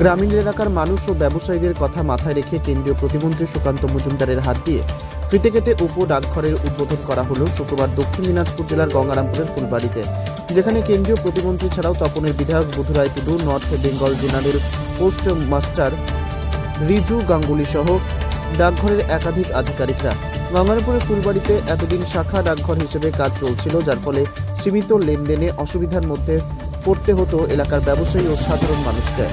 গ্রামীণ এলাকার মানুষ ও ব্যবসায়ীদের কথা মাথায় রেখে কেন্দ্রীয় প্রতিমন্ত্রী সুকান্ত মজুমদারের হাত দিয়ে ফিতে কেটে উপ ডাকঘরের উদ্বোধন করা হলো শুক্রবার দক্ষিণ দিনাজপুর জেলার গঙ্গারামপুরের ফুলবাড়িতে, যেখানে কেন্দ্রীয় প্রতিমন্ত্রী ছাড়াও তপনের বিধায়ক Budhurai Tudu, north Bengal general post master Riju Ganguly সহ ডাকঘরের একাধিক আধিকারিকরা। গঙ্গারামপুরের ফুলবাড়িতে এতদিন শাখা ডাকঘর হিসেবে কাজ চলছিল, যার ফলে সীমিত লেনদেনে অসুবিধার মধ্যে পড়তে হতো এলাকার ব্যবসায়ী ও সাধারণ মানুষকে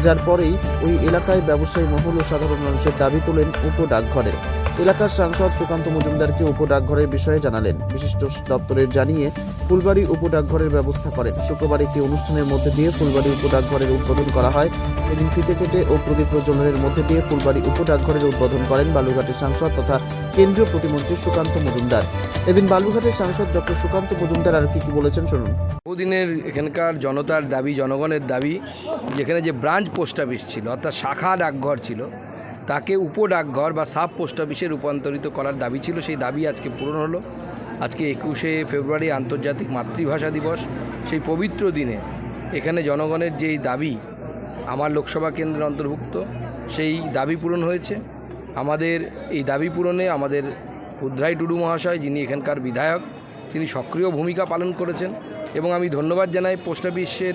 যার পরেই ওই এলাকায় ব্যবসায়ী মহল ও সাধারণ মানুষের দাবি তোলেন উপ ডাকঘরের এলাকার সাংসদ সুকান্ত মজুমদারকে উপ ডাকঘরের বিষয়ে জানালেন। বিশিষ্ট দপ্তরের জানিয়ে ফুলবাড়ি উপ ডাকঘরের ব্যবস্থা করেন। শুক্রবার একটি অনুষ্ঠানের মধ্যে দিয়ে ফুলবাড়ি উপ ডাকঘরের উদ্বোধন করা হয়। এদিন ফিতে কেটে ও প্রদীপ প্রজ্বলনের মধ্যে দিয়ে ফুলবাড়ি উপ ডাকঘরের উদ্বোধন করেন বালুঘাটের সাংসদ তথা কেন্দ্রীয় প্রতিমন্ত্রী সুকান্ত মজুমদার। এদিন বালুঘাটের সাংসদ ডক্টর সুকান্ত মজুমদার আর কি কি বলেছেন শুনুন। বহুদিনের এখানকার জনতার দাবি, জনগণের দাবি, যেখানে যে ব্রাঞ্চ পোস্ট অফিস ছিল, অর্থাৎ শাখা ডাকঘর ছিল তাকে উপ ডাকঘর বা সাব পোস্ট অফিসে রূপান্তরিত করার দাবি ছিল। সেই দাবি আজকে পূরণ হলো। আজকে একুশে ফেব্রুয়ারি আন্তর্জাতিক মাতৃভাষা দিবস। সেই পবিত্র দিনে এখানে জনগণের যেই দাবি আমার লোকসভা কেন্দ্রের অন্তর্ভুক্ত, সেই দাবি পূরণ হয়েছে। আমাদের এই দাবি পূরণে আমাদের উদ্রাই টুডু মহাশয়, যিনি এখানকার বিধায়ক, তিনি সক্রিয় ভূমিকা পালন করেছেন এবং আমি ধন্যবাদ জানাই পোস্ট অফিসের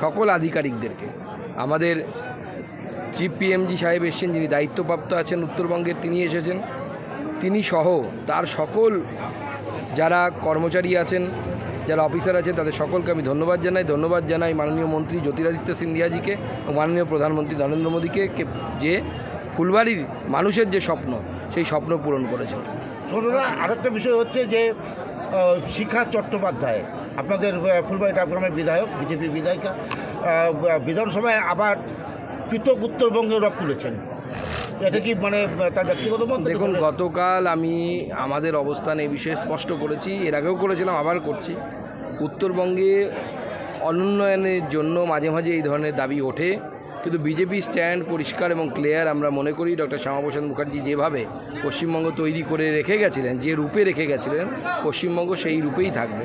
সকল আধিকারিকদেরকে। আমাদের চিফ পিএমজি সাহেব এসেছেন, যিনি দায়িত্বপ্রাপ্ত আছেন, উত্তরবঙ্গের তিনি এসেছেন। তিনি সহ তার সকল যারা কর্মচারী আছেন, যারা অফিসার আছেন, তাদের সকলকে আমি ধন্যবাদ জানাই। ধন্যবাদ জানাই মাননীয় মন্ত্রী জ্যোতিরাদিত্য সিন্ধিয়াজিকে এবং মাননীয় প্রধানমন্ত্রী নরেন্দ্র মোদীকে যে ফুলবাড়ির মানুষের যে স্বপ্ন, সেই স্বপ্ন পূরণ করেছেন। আরেকটা বিষয় হচ্ছে যে শিখা চট্টোপাধ্যায়, আপনাদের ফুলবাড়ি ডাকগ্রামের বিধায়ক বিজেপি বিধায়িকা বিধানসভায় আবার পৃথক উত্তরবঙ্গে রক তুলেছেন এটা কি মানে তার ব্যক্তিগত মত? দেখুন, গতকাল আমি আমাদের অবস্থান এই বিষয়ে স্পষ্ট করেছি। এর আগেও করেছিলাম, আবার করছি। উত্তরবঙ্গে অনুন্নয়নের জন্য মাঝে মাঝে এই ধরনের দাবি ওঠে। কিন্তু বিজেপি স্ট্যান্ড পরিষ্কার এবং ক্লিয়ার আমরা মনে করি ডক্টর শ্যামাপ্রসাদ মুখার্জি যেভাবে পশ্চিমবঙ্গ তৈরি করে রেখে গেছিলেন, যে রূপে রেখে গেছিলেন, পশ্চিমবঙ্গ সেই রূপেই থাকবে।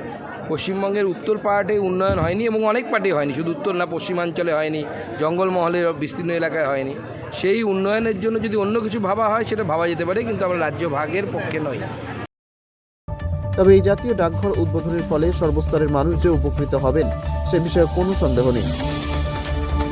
পশ্চিমবঙ্গের উত্তর পার্টে উন্নয়ন হয়নি এবং অনেক পার্টি হয়নি, শুধু উত্তর না পশ্চিমাঞ্চলে হয়নি জঙ্গলমহলের বিস্তীর্ণ এলাকায় হয়নি। সেই উন্নয়নের জন্য যদি অন্য কিছু ভাবা হয়, সেটা ভাবা যেতে পারে, কিন্তু আমরা রাজ্য ভাগের পক্ষে নই। তবে এই জাতীয় ডাকঘর উদ্বোধনের ফলে সর্বস্তরের মানুষ যে উপকৃত হবেন, সে বিষয়ে কোনো সন্দেহ নেই।